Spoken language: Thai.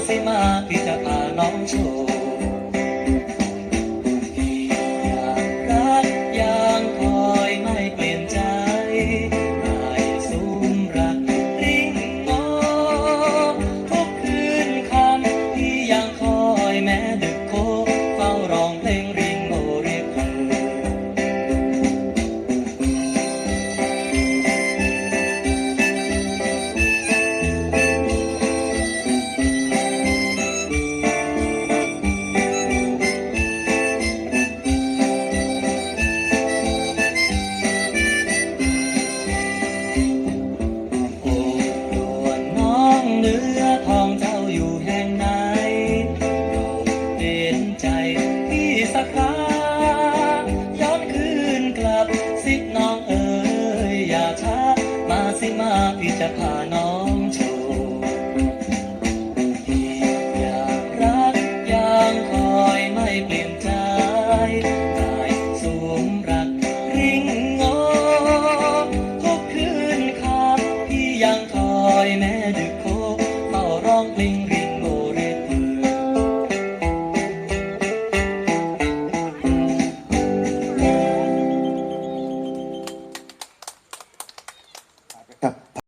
say, Mapita, I'm not sure. ักครั้งย้อนคืนกลับสิน้องเอ๋ยอย่าช้ามาสิมาพี่จะพาน้อง